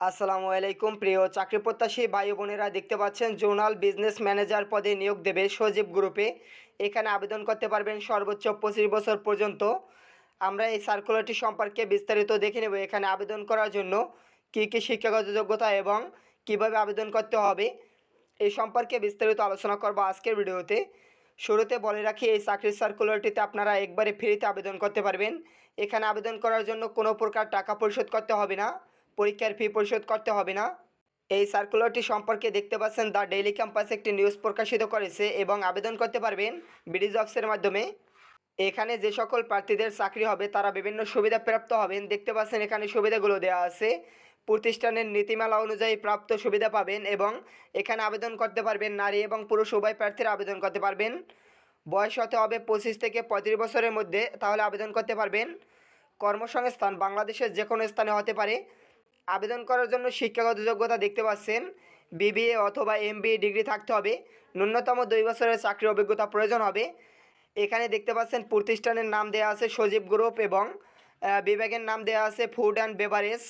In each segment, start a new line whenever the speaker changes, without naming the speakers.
আসসালামু আলাইকুম। প্রিয় চাকরি প্রত্যাশী ভাই বোনেরা দেখতে পাচ্ছেন, জোনাল বিজনেস ম্যানেজার পদে নিয়োগ দেবে সজীব গ্রুপে। এখানে আবেদন করতে পারবেন সর্বোচ্চ পঁচিশ বছর পর্যন্ত। আমরা এই সার্কুলারটি সম্পর্কে বিস্তারিত দেখে নেব এখানে আবেদন করার জন্য কী কী শিক্ষাগত যোগ্যতা এবং কীভাবে আবেদন করতে হবে। এই সম্পর্কে বিস্তারিত আলোচনা করব আজকের ভিডিওতে। শুরুতে বলে রাখি, এই চাকরির সার্কুলারটিতে আপনারা একবারে ফ্রিতে আবেদন করতে পারবেন। এখানে আবেদন করার জন্য কোনো প্রকার টাকা পরিশোধ করতে হবে না। পরীক্ষার ফি পরিশোধ করতে হবে না। এই সার্কুলারটি সম্পর্কে দেখতে পাচ্ছেন দ্য ডেইলি ক্যাম্পাস একটি নিউজ প্রকাশিত করেছে এবং আবেদন করতে পারবেন বিডি জবসের মাধ্যমে। এখানে যে সকল প্রার্থীদের চাকরি হবে, তারা বিভিন্ন সুবিধা প্রাপ্ত হবেন। দেখতে পাচ্ছেন এখানে সুবিধাগুলো দেওয়া আছে। প্রতিষ্ঠানের নীতিমালা অনুযায়ী প্রাপ্ত সুবিধা পাবেন এবং এখানে আবেদন করতে পারবেন নারী এবং পুরুষ, উভয় প্রার্থীরা আবেদন করতে পারবেন। বয়স হতে হবে পঁচিশ থেকে পঁয়ত্রিশ বছরের মধ্যে, তাহলে আবেদন করতে পারবেন। কর্মসংস্থান বাংলাদেশের যে কোনো স্থানে হতে পারে। আবেদন করার জন্য শিক্ষাগত যোগ্যতা দেখতে পাচ্ছেন। বিবিএ অথবা এমবিএ ডিগ্রি থাকতে হবে। ন্যূনতম দুই বছরের চাকরি অভিজ্ঞতা প্রয়োজন হবে। এখানে দেখতে পাচ্ছেন প্রতিষ্ঠানের নাম দেওয়া আছে সজীব গ্রুপ এবং বিভাগের নাম দেওয়া আছে ফুড অ্যান্ড বেভারেজ।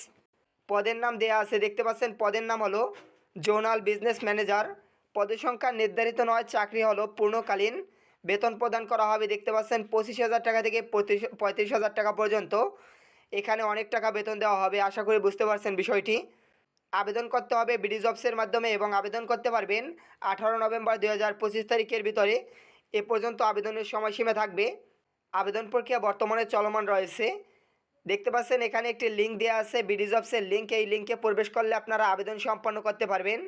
পদের নাম দেওয়া আছে দেখতে পাচ্ছেন, পদের নাম হলো জোনাল বিজনেস ম্যানেজার। পদের সংখ্যা নির্ধারিত নয়, চাকরি হলো পূর্ণকালীন। বেতন প্রদান করা হবে দেখতে পাচ্ছেন পঁচিশ হাজার টাকা থেকে পঁয়ত্রিশ হাজার টাকা পর্যন্ত। এখানে অনেক টাকা বেতন দেওয়া হবে, আশা করি বুঝতে পারছেন বিষয়টি। আবেদন করতে হবে বিডি জবসের মাধ্যমে এবং আবেদন করতে পারবেন আঠারো নভেম্বর দুই হাজার পঁচিশ তারিখের ভিতরে। এ পর্যন্ত আবেদনের সময়সীমা থাকবে। আবেদন প্রক্রিয়া বর্তমানে চলমান রয়েছে। দেখতে পাচ্ছেন এখানে একটি লিঙ্ক দেওয়া আছে, বিডি জবসের লিঙ্ক। এই লিঙ্কে প্রবেশ করলে আপনারা আবেদন সম্পন্ন করতে পারবেন।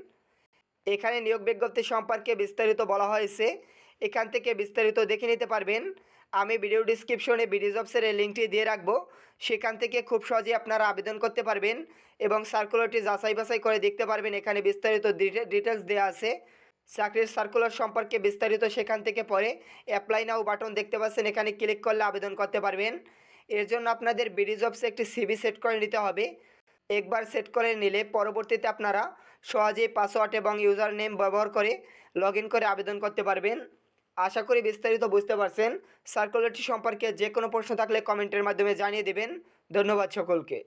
এখানে নিয়োগ বিজ্ঞপ্তি সম্পর্কে বিস্তারিত বলা হয়েছে। এখান থেকে বিস্তারিত দেখে নিতে পারবেন। আমি ভিডিও ডিসক্রিপশনে বিডি জবসের এই লিঙ্কটি দিয়ে রাখব। সেখান থেকে খুব সহজেই আপনারা আবেদন করতে পারবেন এবং সার্কুলারটি যাচাই বাছাই করে দেখতে পারবেন। এখানে বিস্তারিত ডিটেলস দেওয়া আছে। চাকরির সার্কুলার সম্পর্কে বিস্তারিত সেখান থেকে পরে অ্যাপ্লাই নাও বাটন দেখতে পাচ্ছেন। এখানে ক্লিক করলে আবেদন করতে পারবেন। এর জন্য আপনাদের বিডি জবসে একটি সিবি সেট করে নিতে হবে। একবার সেট করে নিলে পরবর্তীতে আপনারা সহজেই পাসওয়ার্ড এবং ইউজার নেম ব্যবহার করে লগ করে আবেদন করতে পারবেন। আশা করি বিস্তারিত বুঝতে পারছেন। সার্কুলারটি সম্পর্কে যে কোনো প্রশ্ন থাকলে কমেন্টের মাধ্যমে জানিয়ে দেবেন। ধন্যবাদ সকলকে।